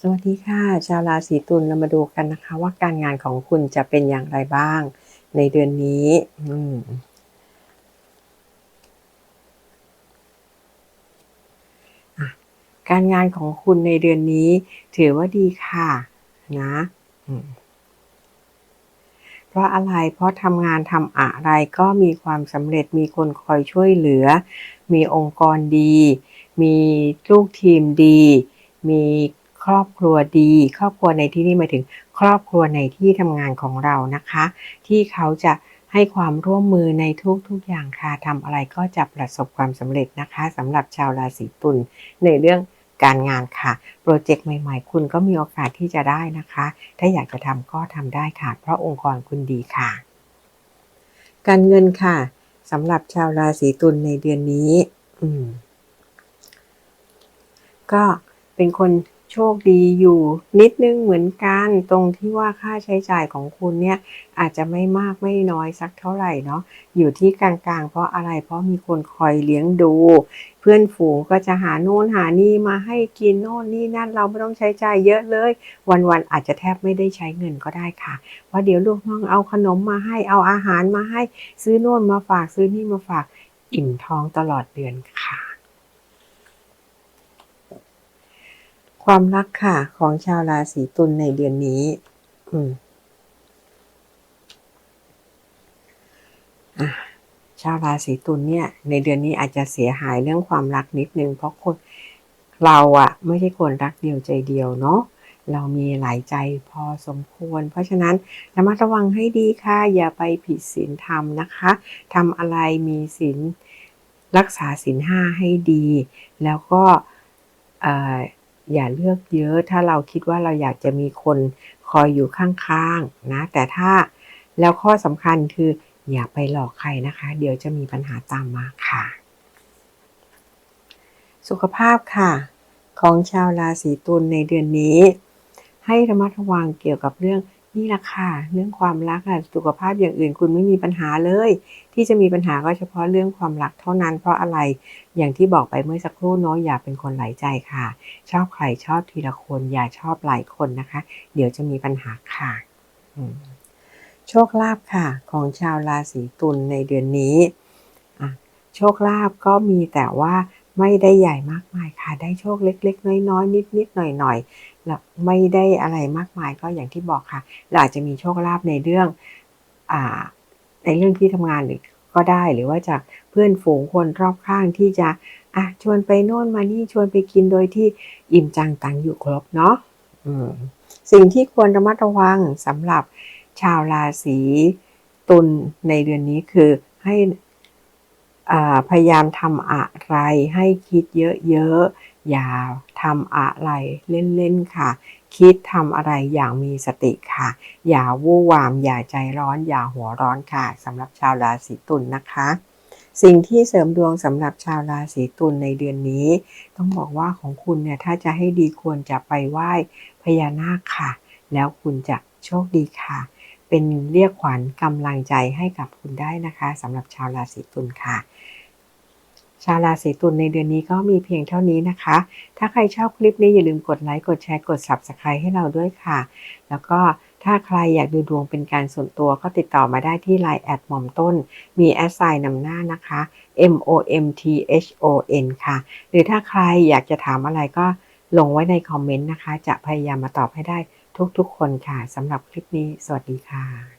สวัสดีค่ะ ชาวราศีตุลเรามาดูกันนะคะ ว่าการงานของคุณจะเป็นอย่างไรบ้าง ในเดือนนี้อืการงานของคุณในเดือนนี้ ถือว่าดีค่ะนะเพราะอะไรเพราะทำงานทำอะไรก็มีความสำเร็จมีคนคอยช่วยเหลือ มีองค์กรดี มีลูกทีมดี มี ครอบครัวดี ครอบครัวในที่นี้หมายถึง ครอบครัวในที่ทำงานของเรานะคะ ที่เขาจะให้ความร่วมมือในทุกๆอย่างค่ะทำอะไรก็จะประสบความสำเร็จนะคะสำหรับชาวราศีตุลในเรื่องการงานค่ะ โปรเจกต์ใหม่ๆ คุณก็มีโอกาสที่จะได้นะคะ ถ้าอยากจะทำก็ทำได้ค่ะ เพราะองค์กรคุณดีค่ะ การเงินค่ะสำหรับชาวราศีตุลในเดือนนี้ อืม ก็เป็นคน โชคดีอยู่นิดนึงเหมือนกันตรงที่ว่าค่าใช้จ่ายของคุณเนี่ยอาจจะไม่มากไม่น้อยสักเท่าไหร่เนาะอยู่ที่กลางๆ เพราะอะไรเพราะมีคนคอยเลี้ยงดู เพื่อนฝูงก็จะหาโน่นหานี่มาให้กินโน่นนี่นั่นเราไม่ต้องใช้จ่ายเยอะเลย วันๆอาจจะแทบไม่ได้ใช้เงินก็ได้ค่ะเพราะเดี๋ยวลูกน้องเอาขนมมาให้เอาอาหารมาให้ซื้อโน่นมาฝากซื้อนี่มาฝากอิ่มท้องตลอดเดือนค่ะ ความรักค่ะของชาวราศีตุลในเดือนนี้ อืมชาวราศีตุลเนี่ย ในเดือนนี้อาจจะเสียหายเรื่องความรักนิดนึงเพราะคนเราอะไม่ใช่คนรักเดียวใจเดียวเนาะเรามีหลายใจพอสมควร เพราะฉะนั้นระมัดระวังให้ดีค่ะ อย่าไปผิดศีลธรรมนะคะทำอะไรมีศีลรักษาศีลห้าให้ดี แล้วก็ อย่าเลือกเยอะ ถ้าเราคิดว่าเราอยากจะมีคนคอยอยู่ข้างๆนะแต่ถ้าแล้วข้อสำคัญคืออย่าไปหลอกใครนะคะ เดี๋ยวจะมีปัญหาตามมาค่ะ สุขภาพค่ะ ของชาวราศีตุลในเดือนนี้ ให้ระมัดระวังเกี่ยวกับเรื่อง นี่แหละค่ะ เรื่องความรักค่ะสุขภาพอย่างอื่นคุณไม่มีปัญหาเลย ที่จะมีปัญหาก็เฉพาะเรื่องความรักเท่านั้น เพราะอะไรอย่างที่บอกไปเมื่อสักครู่เนาะอย่าเป็นคนหลายใจค่ะ ชอบใครชอบทีละคนอย่าชอบหลายคนนะคะ เดี๋ยวจะมีปัญหาค่ะโชคลาภค่ะ ของชาวราศีตุลในเดือนนี้โชคลาภก็มีแต่ว่า ไม่ได้ใหญ่มากมายค่ะ ได้โชคเล็ก ๆ น้อยๆนิดๆหน่อยๆแล้วไม่ได้อะไรมากมายก็อย่างที่บอกค่ะเราอาจจะมีโชคลาภในเรื่องอ่าในเรื่องที่ทำงานหรือก็ได้หรือว่าจากเพื่อนฝูงคนรอบข้างที่จะอะชวนไปโน่นมานี่ชวนไปกินโดยที่อิ่มจังตังอยู่ครบเนาะสิ่งที่ควรระมัดระวังสำหรับชาวราศีตุลในเดือนนี้คือให้ พยายามทำอะไรให้คิดเยอะๆ อย่าทำอะไรเล่นๆค่ะ คิดทำอะไรอย่างมีสติค่ะ อย่าวู่วาม อย่าใจร้อน อย่าหัวร้อนค่ะสำหรับชาวราศีตุลนนะคะ สิ่งที่เสริมดวงสำหรับชาวราศีตุลในเดือนนี้ ต้องบอกว่าของคุณเนี่ยถ้าจะให้ดีควรจะไปไหว้พญานาคค่ะ แล้วคุณจะโชคดีค่ะ เป็นเรียกขวัญกำลังใจให้กับคุณได้นะคะสำหรับชาวราศีตุลค่ะ ชาวราศีตุลในเดือนนี้ก็มีเพียงเท่านี้นะคะ ถ้าใครชอบคลิปนี้อย่าลืมกดไลค์กดแชร์กด Subscribe ให้เราด้วยค่ะ แล้วก็ถ้าใครอยากดูดวงเป็นการส่วนตัวก็ติดต่อมาได้ที่ Line แอดหม่อมต้น มีแอดไซน์นำหน้านะคะ M O M T H O N ค่ะ หรือถ้าใครอยากจะถามอะไรก็ลงไว้ในคอมเมนต์นะคะ จะพยายามมาตอบให้ได้ ทุกๆคนค่ะสำหรับคลิปนี้ สวัสดีค่ะ